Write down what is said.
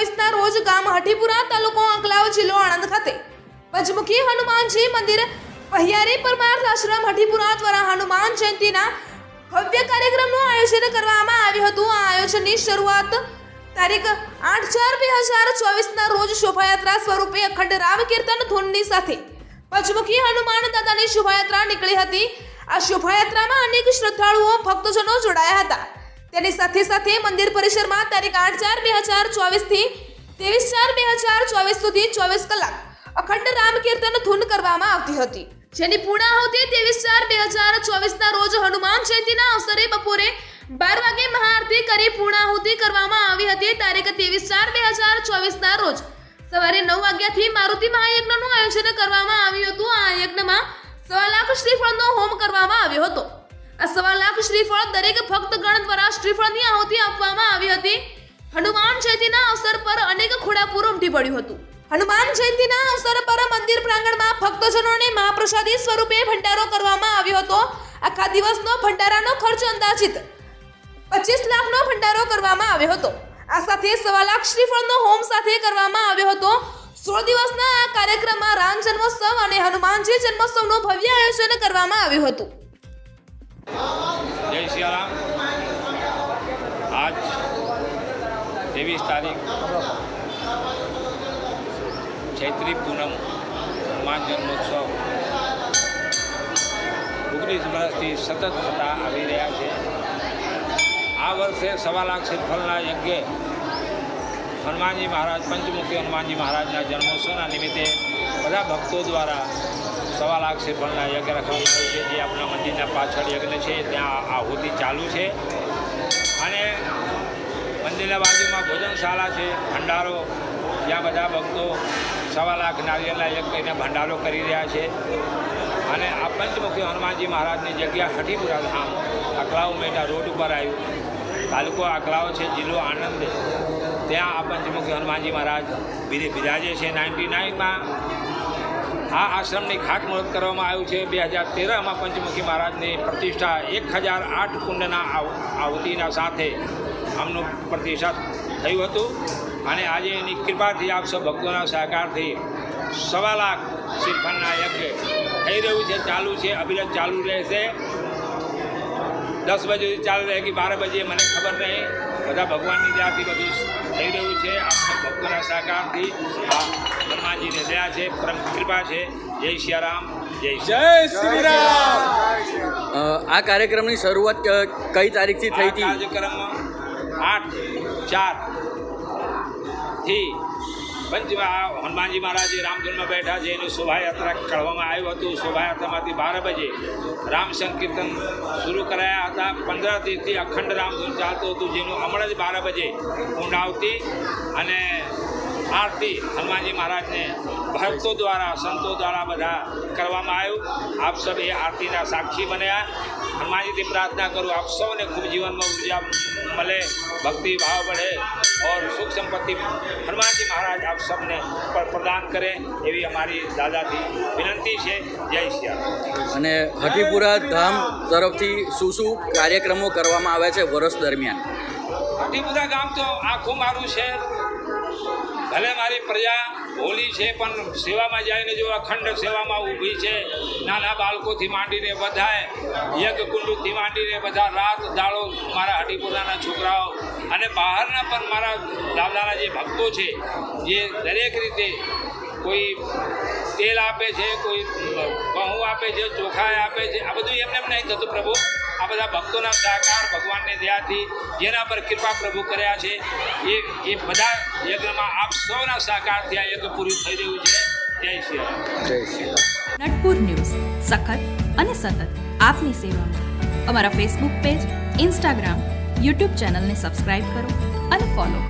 સત્યાવીસના રોજ ગામ હઠીપુરા તાલુકો અંકલાવ જિલ્લો આણંદ ખાતે. પંચમુખી હનુમાનજી મંદિર પહિયારી પરમાર્થ આશ્રમ હઠીપુરા દ્વારા હનુમાન જયંતીના ભવ્ય કાર્યક્રમનું આયોજન કરવામાં આવ્યું હતું. આ આયોજનની શરૂઆત તારીખ આઠ ચાર બે હજાર ચોવીસના રોજ શોભાયાત્રા સ્વરૂપે અખંડ રામ કીર્તન ધૂનની સાથે પંચમુખી હનુમાન દાદાની શોભાયાત્રા નીકળી હતી. આ શોભાયાત્રામાં અનેક શ્રદ્ધાળુઓ, ભક્તજનો જોડાયા હતા. તેની સાથે સાથે મંદિર પરિસરમાં તારીખ આઠ ચાર બે હજાર ચોવીસથી ત્રેવીસ ચાર બે હજાર ચોવીસ સુધી ચોવીસ કલાક અખંડ રામ કીર્તન ધૂન કરવામાં આવતી હતી. જેની પૂર્ણાહુતિ ત્રેવીસ ચાર બે હજાર ચોવીસના રોજ હનુમાન જયંતિના અવસરે બપોરે બાર વાગે મહાઆરતી કરી પૂર્ણાહુતિ કરવામાં આવી હતી. તારીખ ત્રેવીસ ચાર બે હજાર ચોવીસના રોજ સવારે નવ વાગ્યાથી મારુતિ મહાયજ્ઞનું આયોજન કરવામાં આવ્યું હતું. આ યજ્ઞમાં સવા લાખ શ્રીફળનો હોમ કરવામાં આવ્યો હતો. શ્રીફળ દરેક ભક્તગણ દ્વારા શ્રીફળની આહુતિ આપવામાં આવી હતી. હનુમાન જયંતિના અવસર પર અનેક ખોડાપુર ઉમટી પડ્યું હતું. હનુમાન જયંતિના અવસર પર મંદિર પ્રાંગણમાં ભક્તજનોને મહાપ્રસાદી સ્વરૂપે ભંડારો કરવામાં આવ્યો હતો. આખા દિવસનો ભંડારાનો ખર્ચ અંદાજિત પચીસ લાખનો ભંડારો કરવામાં આવ્યો હતો. આ સાથે સવા લાખ શ્રીફળનો હોમ સાથે કરવામાં આવ્યો હતો. સોળ દિવસના આ કાર્યક્રમમાં રામ જન્મોત્સવ અને હનુમાનજી જન્મોત્સવનું ભવ્ય આયોજન કરવામાં આવ્યું હતું. જય સિયારામ આજ ત્રેવીસ તારીખ ચૈત્રી પૂનમ હનુમાન જન્મોત્સવ. ઓગણીસ વર્ષથી સતત થતા આવી રહ્યા છે. આ વર્ષે સવા લાખ શ્રીફળના યજ્ઞે હનુમાનજી મહારાજ, પંચમુખી હનુમાનજી મહારાજના જન્મોત્સવના નિમિત્તે બધા ભક્તો દ્વારા સવા લાખ શ્રીફળના યજ્ઞ રાખવામાં આવ્યું છે જે આપણા મંદિરના પાછળ યજ્ઞ છે, ત્યાં આહુતિ ચાલુ છે. અને મંદિરના બાજુમાં ભોજનશાળા છે, ભંડારો, જ્યાં બધા ભક્તો સવા લાખ નારિયેળના કરીને ભંડારો કરી રહ્યા છે. અને આ પંચમુખી હનુમાનજી મહારાજની જગ્યા હઠીપુરા ધામ અકલાવ મેટા રોડ ઉપર આવ્યું. તાલુકો અકલાવ છે, જિલ્લો આણંદ. ત્યાં આ પંચમુખી હનુમાનજી મહારાજ બિરે- બિરાજે છે. નાઇન્ટી નાઇનમાં આ આશ્રમની ખાતમુહૂર્ત કરવામાં આવ્યું છે. બે હજાર તેરમાં પંચમુખી મહારાજની પ્રતિષ્ઠા એક હજાર આઠ કુંડના આવતીના સાથે આમનું પ્રતિષ્ઠા થયું હતું. અને આજે એની કૃપાથી આપ સૌ ભક્તોના સહકારથી સવા લાખ શ્રીફળના યજ્ઞ થઈ રહ્યું છે, ચાલુ છે અભિરત ચાલુ રહેશે. દસ બજે ચાલુ રહે કે બાર બજે મને ખબર નહીં. બધા ભગવાનની દયાથી બધું થઈ રહ્યું છે. આપ કામથી આ હનુમાનજીની દયા છે પરમ કૃપા છે. જય સિયારામ જય જય શ્રી રામ આ કાર્યક્રમની શરૂઆત કઈ તારીખથી થઈ હતી? કાર્યક્રમ આઠ ચારથી પંચ આ હનુમાનજી મહારાજે રામધૂનમાં બેઠા છે, એનું શોભાયાત્રા કાઢવામાં આવ્યું હતું. શોભાયાત્રામાંથી બાર બજે રામ સંકીર્તન શરૂ કરાયા હતા. પંદર દિવસથી અખંડ રામધૂન ચાલતું હતું, જેનું હમણાં જ બાર બજે ઊંડ આવતી અને આરતી હનુમાનજી મહારાજને ભક્તો દ્વારા, સંતો દ્વારા બધા કરવામાં આવ્યું. આપ સૌ એ આરતીના સાક્ષી બન્યા. હનુમાનજીથી પ્રાર્થના કરું, આપ સૌને ખૂબ જીવનમાં ઊર્જા મળે, ભક્તિ ભાવ बढ़े और सुख संपत्ति हनुमानजी महाराज आप सबने पर प्रदान करें એવી અમારી દાદાથી વિનંતી છે જય શ્રી અને હઠીપુરા ધામ તરફથી શું શું કાર્યક્રમો કરવામાં આવ્યા છે વર્ષ દરમિયાન હઠીપુરા ગામ તો આખું મારું શહેર ભલે મારી પ્રજા હોલી છે, પણ સેવામાં જઈને જો અખંડ સેવામાં ઊભી છે, નાના બાળકોથી માંડીને બધાએ યજ્ઞ કુંડુથી માંડીને બધા રાત દાડો મારા હટીપુરાના છોકરાઓ અને બહારના પણ મારા દાદાના જે ભક્તો છે, જે દરેક રીતે કોઈ તેલ આપે છે, કોઈ ઘઉં આપે છે ચોખા આપે છે, આ બધું એમને એમ નહીં થતું, પ્રભુ. આ બધા ભક્તોના સહકાર ભગવાનની દયાથી જેના પર કૃપા પ્રભુ કર્યા છે. એ એ બધા યજ્ઞમાં આપ સૌના સહકારથી આ યજ્ઞ પૂરું થઈ રહ્યું છે. જય શ્રી રામ. જય શ્રી રામ. નટપુર ન્યૂઝ. સખત અને સતત આપની સેવામાં. અમારા ફેસબુક પેજ ઇન્સ્ટાગ્રામ યુટ્યુબ ચેનલને સબસ્ક્રાઇબ કરો અને ફોલો કરો.